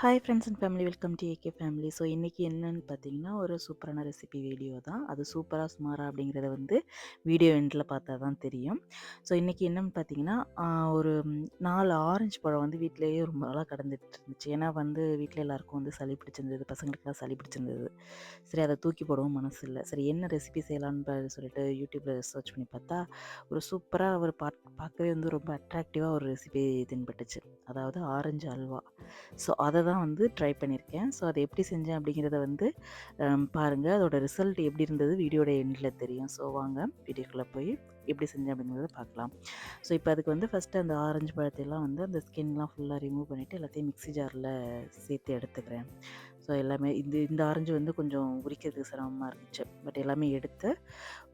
Hi friends and family welcome to AK family so இன்றைக்கி என்னன்னு பார்த்தீங்கன்னா ஒரு சூப்பரான ரெசிபி வீடியோ தான். அது சூப்பராக சுமாரா அப்படிங்கிறத வந்து வீடியோ எண்டில் பார்த்தா தான் தெரியும். ஸோ இன்றைக்கி என்னன்னு பார்த்தீங்கன்னா ஒரு நாலு ஆரஞ்சு பழம் வந்து வீட்டிலேயே ரொம்ப நாளாக கடந்துட்டு இருந்துச்சு. ஏன்னா வந்து வீட்டில் எல்லாருக்கும் வந்து சளி பிடிச்சிருந்தது பசங்களுக்குலாம் சளி பிடிச்சிருந்தது. சரி அதை தூக்கி போடவும் மனசு இல்லை. சரி என்ன ரெசிபி செய்யலான்னு சொல்லிட்டு யூடியூப்பில் சர்ச் பண்ணி பார்த்தா ஒரு சூப்பராக ஒரு பாக் பார்க்கவே வந்து ரொம்ப அட்ராக்டிவாக ஒரு ரெசிபி தென்பட்டுச்சு. அதாவது ஆரஞ்சு அல்வா. ஸோ அதை தான் வந்து ட்ரை பண்ணியிருக்கேன். ஸோ அதை எப்படி செஞ்சேன் அப்படிங்கிறத வந்து பாருங்கள் அதோட ரிசல்ட் எப்படி இருந்தது வீடியோட எண்டில் தெரியும். ஸோ வாங்க வீடியோக்குள்ளே போய் எப்படி செஞ்சேன் அப்படிங்கிறத பார்க்கலாம். ஸோ இப்போ அதுக்கு வந்து ஃபஸ்ட்டு அந்த ஆரஞ்சு பழத்தையெல்லாம் வந்து அந்த ஸ்கின்லாம் ஃபுல்லாக ரிமூவ் பண்ணிவிட்டு எல்லாத்தையும் மிக்ஸி ஜாரில் சேர்த்து எடுத்துக்கிறேன். ஸோ எல்லாமே இந்த இந்த ஆரஞ்சு வந்து கொஞ்சம் உரிக்கிறதுக்கு சிரமமாக இருந்துச்சு. பட் எல்லாமே எடுத்து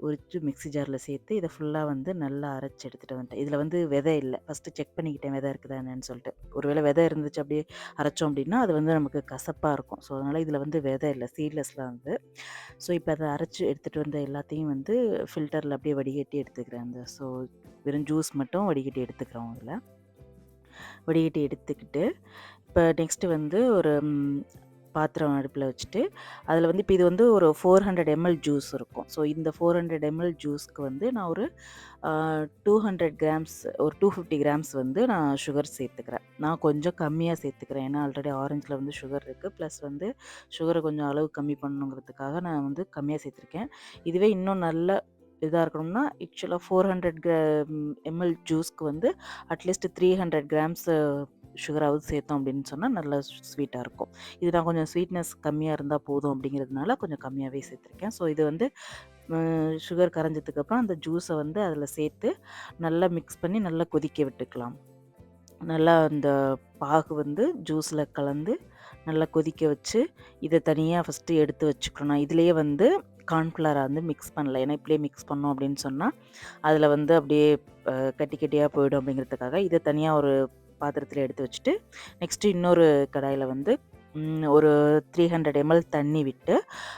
உரித்து மிக்ஸி ஜாரில் சேர்த்து இதை ஃபுல்லாக வந்து நல்லா அரைச்சி எடுத்துகிட்டு வந்துட்டேன். இதில் வந்து விதை இல்லை. ஃபஸ்ட்டு செக் பண்ணிக்கிட்டேன் விதை இருக்குதா என்னன்னு சொல்லிட்டு. ஒருவேளை விதை இருந்துச்சு அப்படியே அரைச்சோம் அப்படின்னா அது வந்து நமக்கு கசப்பாக இருக்கும். ஸோ அதனால் இதில் வந்து விதை இல்லை. சீட்லெஸ்லாம் வந்து. ஸோ இப்போ அதை அரைச்சி எடுத்துகிட்டு வந்த எல்லாத்தையும் வந்து ஃபில்டரில் அப்படியே வடிகட்டி எடுத்துக்கிறேன் அந்த. ஸோ வெறும் ஜூஸ் மட்டும் வடிகட்டி எடுத்துக்கிறோம் அதில் வடிகட்டி எடுத்துக்கிட்டு இப்போ நெக்ஸ்ட்டு வந்து ஒரு பாத்திரம் அடுப்பில் வச்சுட்டு அதில் வந்து இப்போ இது வந்து ஒரு ஃபோர் ஹண்ட்ரட் எம்எல் ஜூஸ் இருக்கும். ஸோ இந்த ஃபோர் ஹண்ட்ரட் எம்எல் ஜூஸ்க்கு வந்து நான் ஒரு டூ ஹண்ட்ரட் கிராம்ஸ் ஒரு டூ ஃபிஃப்டி கிராம்ஸ் வந்து நான் சுகர் சேர்த்துக்கிறேன். நான் கொஞ்சம் கம்மியாக சேர்த்துக்கிறேன். ஏன்னா ஆல்ரெடி ஆரஞ்சில் வந்து சுகர் இருக்குது ப்ளஸ் வந்து சுகரை கொஞ்சம் அளவு கம்மி பண்ணணுங்கிறதுக்காக நான் வந்து கம்மியாக சேர்த்துருக்கேன். இதுவே இன்னும் நல்ல இதாக இருக்கணும்னா ஆக்சுவலாக ஃபோர் ஹண்ட்ரட் எம்எல் ஜூஸ்க்கு வந்து at least three hundred grams சுகராவது சேர்த்தோம் அப்படின்னு சொன்னால் நல்லா ஸ்வீட்டாக இருக்கும். இது நான் கொஞ்சம் ஸ்வீட்னஸ் கம்மியாக இருந்தால் போதும் அப்படிங்கிறதுனால கொஞ்சம் கம்மியாகவே சேர்த்துருக்கேன். ஸோ இது வந்து சுகர் கரைஞ்சதுக்கப்புறம் அந்த ஜூஸை வந்து அதில் சேர்த்து நல்லா மிக்ஸ் பண்ணி நல்லா கொதிக்க விட்டுக்கலாம். நல்லா அந்த பாகு வந்து ஜூஸில் கலந்து நல்லா கொதிக்க வச்சு இதை தனியாக ஃபஸ்ட்டு எடுத்து வச்சுக்கணும். இதுலேயே வந்து கார்ன்ஃப்ளவரை வந்து மிக்ஸ் பண்ணல. ஏன்னா இப்படியே மிக்ஸ் பண்ணோம் அப்படின்னு சொன்னால் அதில் வந்து அப்படியே கட்டி கட்டியாக போயிடும் அப்படிங்கிறதுக்காக இதை தனியாக ஒரு பாத்திரத்தில் எடுத்து வச்சுட்டு நெக்ஸ்ட்டு இன்னொரு கடாயில் வந்து ஒரு த்ரீ ஹண்ட்ரட் எம்எல் தண்ணி விட்டு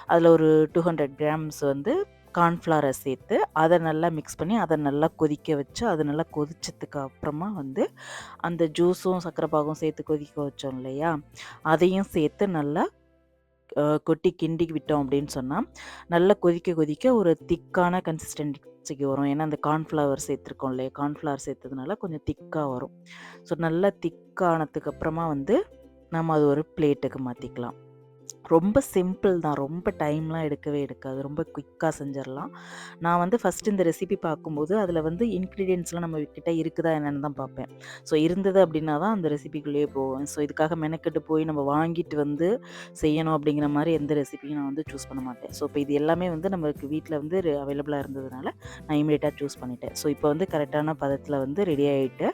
அதில் ஒரு டூ ஹண்ட்ரட் கிராம்ஸ் வந்து கார்ன்ஃப்ளவரை சேர்த்து அதை நல்லா மிக்ஸ் பண்ணி அதை நல்லா கொதிக்க வச்சு அது நல்லா கொதிச்சதுக்கு அப்புறமா வந்து அந்த ஜூஸும் சர்க்கரை பாகும் சேர்த்து கொதிக்க வச்சோம் இல்லையா? அதையும் சேர்த்து நல்லா கொட்டி கிண்டி விட்டோம் அப்படின்னு சொன்னால் நல்லா கொதிக்க கொதிக்க ஒரு திக்கான கன்சிஸ்டன்சிக்கு வரும். ஏன்னா அந்த கார்ன்ஃப்ளவர் சேர்த்துருக்கோம் இல்லையா? கார்ன்ஃப்ளவர் சேர்த்ததுனால கொஞ்சம் திக்காக வரும். ஸோ நல்லா திக்கானதுக்கு அப்புறமா வந்து நம்ம அது ஒரு பிளேட்டுக்கு மாற்றிக்கலாம் ரொம்ப சிம்பிள் தான். ரொம்ப டைம்லாம் எடுக்கவே எடுக்காது. ரொம்ப குயிக்காக செஞ்சிடலாம் நான் வந்து ஃபஸ்ட்டு இந்த ரெசிபி பார்க்கும்போது அதில் வந்து இன்க்ரீடியன்ஸ்லாம் நம்ம கிட்டே இருக்குதா என்னென்னு தான் பார்ப்பேன். ஸோ இருந்தது அப்படின்னா தான் அந்த ரெசிபிக்குள்ளேயே போவேன். ஸோ இதுக்காக மெனக்கெட்டு போய் நம்ம வாங்கிட்டு வந்து செய்யணும் அப்படிங்கிற மாதிரி எந்த ரெசிபியும் நான் வந்து சூஸ் பண்ண மாட்டேன். ஸோ இப்போ இது எல்லாமே வந்து நமக்கு வீட்டில் வந்து அவைலபிளாக இருந்ததுனால நான் இமீடியட்டாக சூஸ் பண்ணிட்டேன். ஸோ இப்போ வந்து கரெக்டான பதத்தில் வந்து ரெடி ஆகிட்டு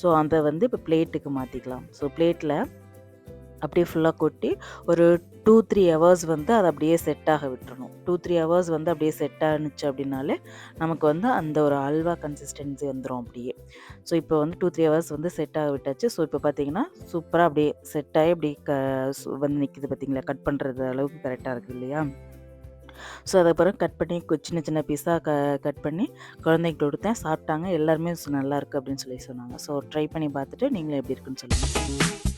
ஸோ அதை வந்து இப்போ பிளேட்டுக்கு மாற்றிக்கலாம் ஸோ பிளேட்டில் அப்படியே ஃபுல்லாக கொட்டி ஒரு டூ த்ரீ ஹவர்ஸ் வந்து அதை அப்படியே செட் ஆக விட்டுறணும். டூ த்ரீ ஹவர்ஸ் வந்து அப்படியே செட் ஆனுச்சு அப்படின்னாலே நமக்கு வந்து அந்த ஒரு அல்வா கன்சிஸ்டன்சி வந்துடும் அப்படியே. ஸோ இப்போ வந்து டூ த்ரீ ஹவர்ஸ் வந்து செட் ஆக விட்டாச்சு. ஸோ இப்போ பார்த்தீங்கன்னா சூப்பராக அப்படியே செட் ஆகி அப்படியே க சு- வந்து நிற்கிது பார்த்தீங்களா? கட் பண்ணுறது அளவுக்கு கரெக்டாக இருக்குது இல்லையா? ஸோ அதுக்கப்புறம் கட் பண்ணி சின்ன சின்ன பீஸாக க கட் பண்ணி குழந்தைக்கு கொடுத்தேன். சாப்பிட்டாங்க. எல்லாருமே நல்லா இருக்குது அப்படின்னு சொல்லி சொன்னாங்க. ஸோ ட்ரை பண்ணி பார்த்துட்டு நீங்களும் எப்படி இருக்குன்னு சொல்லுங்கள்